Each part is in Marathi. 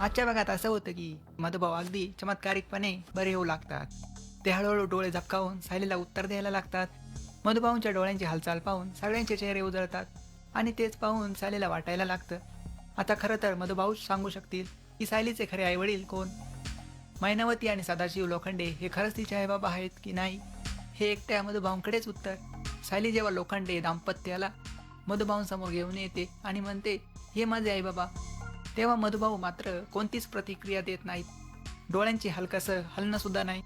आजच्या भागात असं होतं की मधुभाऊ अगदी चमत्कारिकपणे बरे होऊ लागतात. ते हळूहळू डोळे झपकावून सायलीला उत्तर द्यायला लागतात. मधुभाऊंच्या डोळ्यांची हालचाल पाहून सगळ्यांचे चेहरे उजळतात आणि तेच पाहून सायलीला वाटायला लागतं. आता खरं तर मधुभाऊच सांगू शकतील की सायलीचे खरे आईवडील कोण? मैनावती आणि सदाशिव लोखंडे हे खरंच तिचे आईबाबा आहेत की नाही? हे एकट्या मधुभाऊंकडेच उत्तर. सायली जेव्हा लोखंडे दाम्पत्याला मधुभाऊंसमोर घेऊन येते आणि म्हणते हे माझे आईबाबा तेव्हा मधुभाऊ मात्र कोणतीच प्रतिक्रिया देत नाहीत. डोळ्यांची हलकसं हलणं सुद्धा नाही.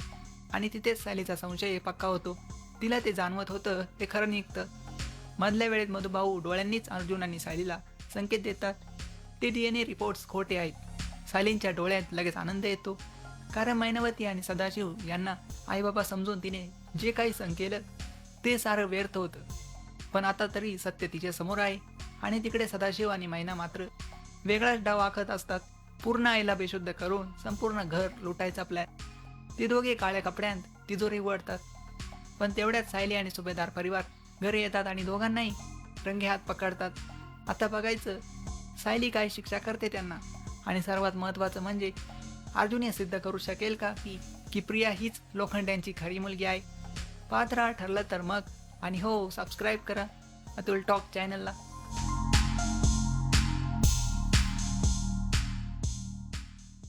आणि तिथेच सायलीचा संशय पक्का होतो. तिला ते जाणवत होतं ते खरं निघतं. मधल्या वेळेत मधुभाऊ डोळ्यांनीच अर्जुन आणि सालीला संकेत देतात. ते डी एन ए रिपोर्ट्स खोटे आहेत. सालींच्या डोळ्यात लगेच आनंद येतो. कारण मैनवती आणि सदाशिव यांना आईबाबा समजून तिने जे काही सं केलं ते सारं व्यर्थ होतं. पण आता तरी सत्य तिच्या समोर आहे. आणि तिकडे सदाशिव आणि मैना मात्र वेगळाच डाव आखत असतात. पूर्ण आईला बेशुद्ध करून संपूर्ण घर लुटायचा प्लॅन ती दोघे काळ्या कपड्यांत तिजोरी वळतात पण तेवढ्यात सायली आणि सुभेदार परिवार घरी येतात आणि दोघांनाही रंगे हात पकडतात. आता बघायचं सायली काय शिक्षा करते त्यांना? आणि सर्वात महत्त्वाचं म्हणजे अर्जुन हे सिद्ध करू शकेल का की की प्रिया हीच लोखंड्यांची खरी मुलगी आहे? पात्र ठरलं तर मग. आणि हो सबस्क्राईब करा. अतुल टॉक चॅनलला.